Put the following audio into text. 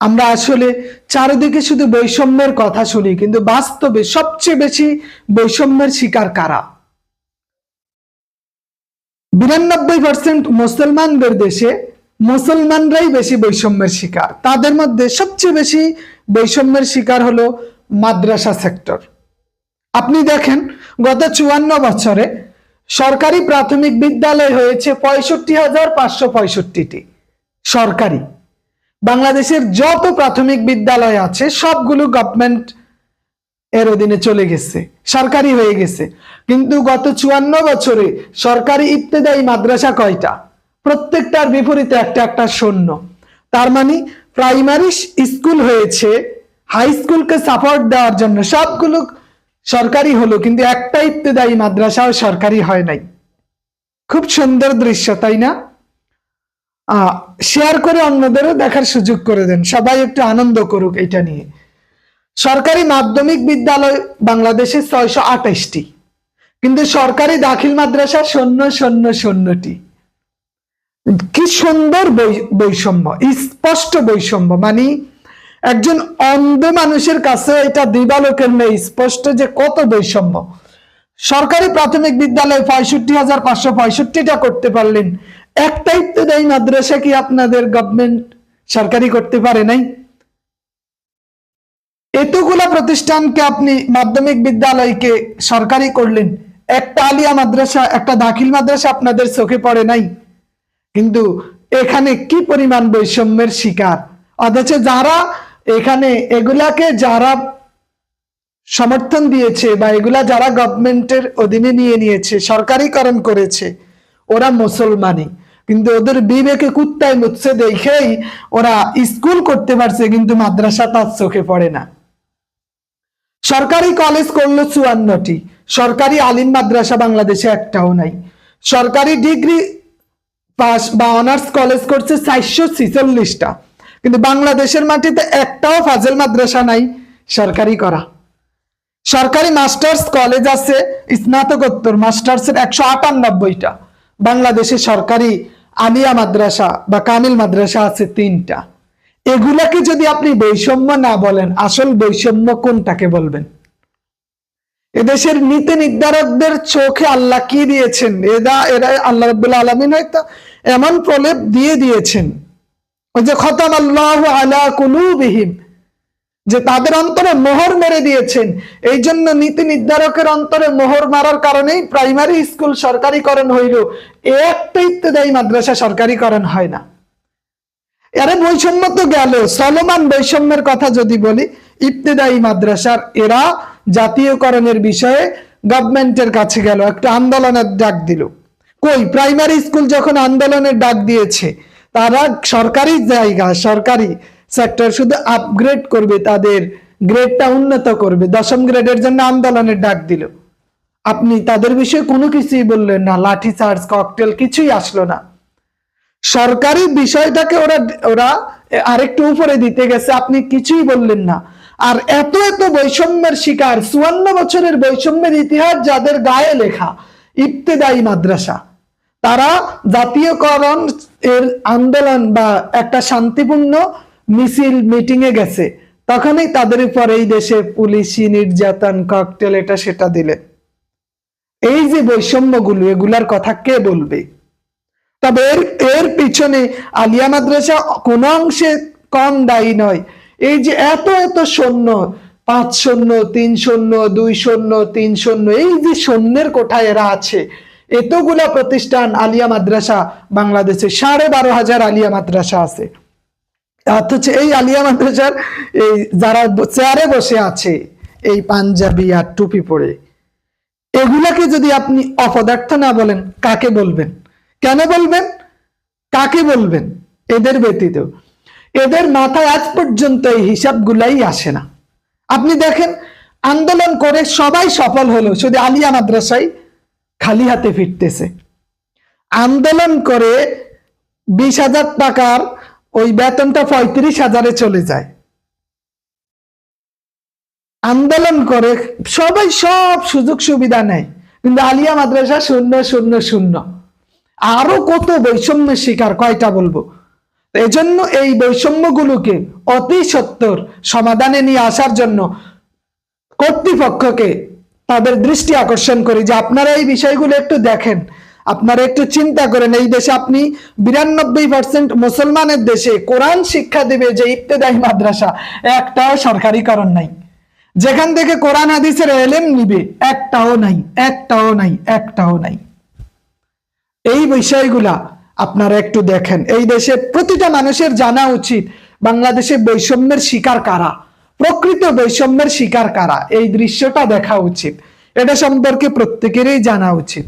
আমরা আসলে চারিদিকে শুধু বৈষম্যের কথা শুনি, কিন্তু বাস্তবে সবচেয়ে বেশি বৈষম্যের শিকার কারা? বিরানব্বই পার্সেন্ট মুসলমানদের দেশে মুসলমানরাই বেশি বৈষম্যের শিকার। তাদের মধ্যে সবচেয়ে বেশি বৈষম্যের শিকার হলো মাদ্রাসা সেক্টর। আপনি দেখেন, গত চুয়ান্ন বছরে সরকারি প্রাথমিক বিদ্যালয় হয়েছে পঁয়ষট্টি হাজার পাঁচশো পঁয়ষট্টিটি। সরকারি। বাংলাদেশের যত প্রাথমিক বিদ্যালয় আছে, সবগুলো গভর্নমেন্ট এর অধীনে চলে গেছে, সরকারি হয়ে গেছে। কিন্তু গত চুয়ান্ন বছরে সরকারি ইবতেদায়ী মাদ্রাসা কয়টা? প্রত্যেকটার বিপরীতে একটা একটা শূন্য। তার মানে প্রাইমারি স্কুল হয়েছে হাই স্কুলকে সাপোর্ট দেওয়ার জন্য সবগুলো সরকারি হলো, কিন্তু একটা ইবতেদায়ী মাদ্রাসাও সরকারি হয় নাই। খুব সুন্দর দৃশ্য, তাই না? শেয়ার করে অন্যদেরও দেখার সুযোগ করে দেন। সবাই একটু আনন্দ করুক এটা নিয়ে। সরকারি মাধ্যমিক বিদ্যালয় বাংলাদেশে ছয়শো আঠাশটি। কিন্তু সরকারি দাখিল মাদ্রাসা শূন্য শূন্য, শূন্যটি। কি সুন্দর বৈষম্য, স্পষ্ট বৈষম্য। মানে একজন অন্ধ মানুষের কাছে এটা দিবালোকের নেই, স্পষ্ট যে কত বৈষম্য। সরকারি প্রাথমিক বিদ্যালয়ে পঁয়ষট্টি হাজার পাঁচশো পঁয়ষট্টিটা করতে পারলেন। একটাই তো দেয় মাদ্রাসা কি আপনাদের গভর্নমেন্ট সরকারি করতে পারে নাই? এতগুলা প্রতিষ্ঠানকে আপনি মাধ্যমিক বিদ্যালয়কে সরকারি করলেন, একটা আলিয়া মাদ্রাসা, একটা দাখিল মাদ্রাসা আপনাদের চোখে পড়ে নাই। কিন্তু এখানে কি পরিমাণ বৈষম্যের শিকার? অথচ যারা এখানে এগুলাকে যারা সমর্থন দিয়েছে বা এগুলা যারা গভর্নমেন্টের অধীনে নিয়ে নিয়েছে, সরকারিকরণ করেছে, ওরা মুসলমানই। কিন্তু ওদের বিবেকে কুত্তায় মুচ্ছে দেখেই ওরা স্কুল করতে পারছে, কিন্তু মাদ্রাসা তার চোখে পড়ে না। সরকারি কলেজ করল চুয়ান্নটি। সরকারি আলিম মাদ্রাসা বাংলাদেশে একটাও নাই। সরকারি ডিগ্রি পাস বা অনার্স কলেজ করছে চারশো ছিচল্লিশটা। কিন্তু বাংলাদেশের মাটিতে একটাও ফাজেল মাদ্রাসা নাই, সরকারি করা। সরকারি মাস্টার্স কলেজ আছে, স্নাতকোত্তর মাস্টার্সের একশো আটানব্বইটা। বাংলাদেশে সরকারি আলিয়া মাদ্রাসা বা কামিল মাদ্রাসা আছে তিনটা। এগুলাকে যদি আপনি বৈষম্য না বলেন, আসল বৈষম্য কোনটাকে বলবেন? এদেশের নীতি নির্ধারকদের চোখে আল্লাহ কি দিয়েছেন? এরা এরা আল্লাহ রবুল্লা আলমিন হয়তো এমন প্রলেপ দিয়ে দিয়েছেন। ওই যে খতাম আল্লাহ আলা কুলুবিহিম যে তাদের অন্তরে মোহর মেরে দিয়েছেন। এই জন্য নীতি নির্ধারকের অন্তরে মোহর মারার কারণেই প্রাইমারি স্কুল সরকারিকরণ হইল। একটা ইত্যাদি মাদ্রাসা সরকারিকরণ হয় না। এর বৈষম্য তো গেল। চলমান বৈষম্যের কথা যদি বলি ইবতেদায়ী মাদ্রাসার এরা জাতীয়করণের বিষয়ে গভর্নমেন্টের কাছে গেল, একটা আন্দোলনের ডাক দিল। কই? প্রাইমারি স্কুল যখন আন্দোলনের ডাক দিয়েছে, তারা সরকারি জায়গা, সরকারি সেক্টর শুধু আপগ্রেড করবে, তাদের গ্রেডটা উন্নত করবে। দশম গ্রেডের জন্য আন্দোলনের ডাক দিল। আপনি তাদের বিষয়ে কোনো কিছুই বললেন না, লাঠি চার্জ ককটেল কিছুই আসলো না। সরকারি বিষয়টাকে ওরা ওরা আরেকটু উপরে দিতে গেছে, আপনি কিছুই বললেন না। আর এত এত বৈষম্যের শিকার, চুয়ান্ন বছরের বৈষম্যের ইতিহাস যাদের গায়ে লেখা, ইবতেদায়ী মাদ্রাসা, তারা জাতীয়করণ এর আন্দোলন বা একটা শান্তিপূর্ণ মিছিল মিটিং এ গেছে। তখনই তাদের উপর এই দেশে পুলিশি নির্যাতন ককটেল এটা সেটা দিলে। এই যে বৈষম্যগুলো, এগুলার কথা কে বলবে? তবে এর এর পিছনে আলিয়া মাদ্রাসা কোন অংশে কম দায়ী নয়। এই যে এত এত সৈন্য, পাঁচ শূন্য তিন শূন্য দুই শূন্য তিন শূন্য এই যে সৈন্যের কোঠায় এরা আছে, এতগুলা প্রতিষ্ঠান আলিয়া মাদ্রাসা বাংলাদেশে, সাড়ে বারো হাজার আলিয়া মাদ্রাসা আছে। অথচ এই আলিয়া মাদ্রাসার এই যারা চেয়ারে বসে আছে, এই পাঞ্জাবি আর টুপি পরে, এগুলাকে যদি আপনি অপদার্থ না বলেন, কাকে বলবেন? কেন বলবেন? কাকে বলবেন? এদের ব্যতীত। এদের মাথায় আজ পর্যন্ত এই হিসাবগুলাই আসে না। আপনি দেখেন, আন্দোলন করে সবাই সফল হলো, শুধু আলিয়া মাদ্রাসায় খালি হাতে ফিরতেছে। আন্দোলন করে বিশ হাজার টাকার ওই বেতনটা পঁয়ত্রিশ হাজারে চলে যায়। আন্দোলন করে, সবাই সব সুযোগ সুবিধা নেয়। কিন্তু আলিয়া মাদ্রাসা শূন্য শূন্য শূন্য। আরও কত বৈষম্যের শিকার, কয়টা বলব? এজন্য এই বৈষম্যগুলোকে অতি সত্তর সমাধানে নিয়ে আসার জন্য কর্তৃপক্ষকে তাদের দৃষ্টি আকর্ষণ করি যে আপনারা এই বিষয়গুলো একটু দেখেন। আপনারা একটু চিন্তা করেন, এই দেশে আপনি বিরানব্বই পার্সেন্ট মুসলমানের দেশে কোরআন শিক্ষা দেবে যে ইবতেদায়ী মাদ্রাসা একটাও সরকারিকরণ নাই। যেখান থেকে কোরআন হাদিসের এলেম নিবে, একটাও নাই একটাও নাই একটাও নাই। এই বিষয়গুলা আপনারা একটু দেখেন। এই দেশে প্রতিটা মানুষের জানা উচিত, বাংলাদেশে বৈষম্যের শিকার কারা? প্রকৃত বৈষম্যের শিকার কারা? এই দৃশ্যটা দেখা উচিত। এটা সম্পর্কে প্রত্যেকেরই জানা উচিত।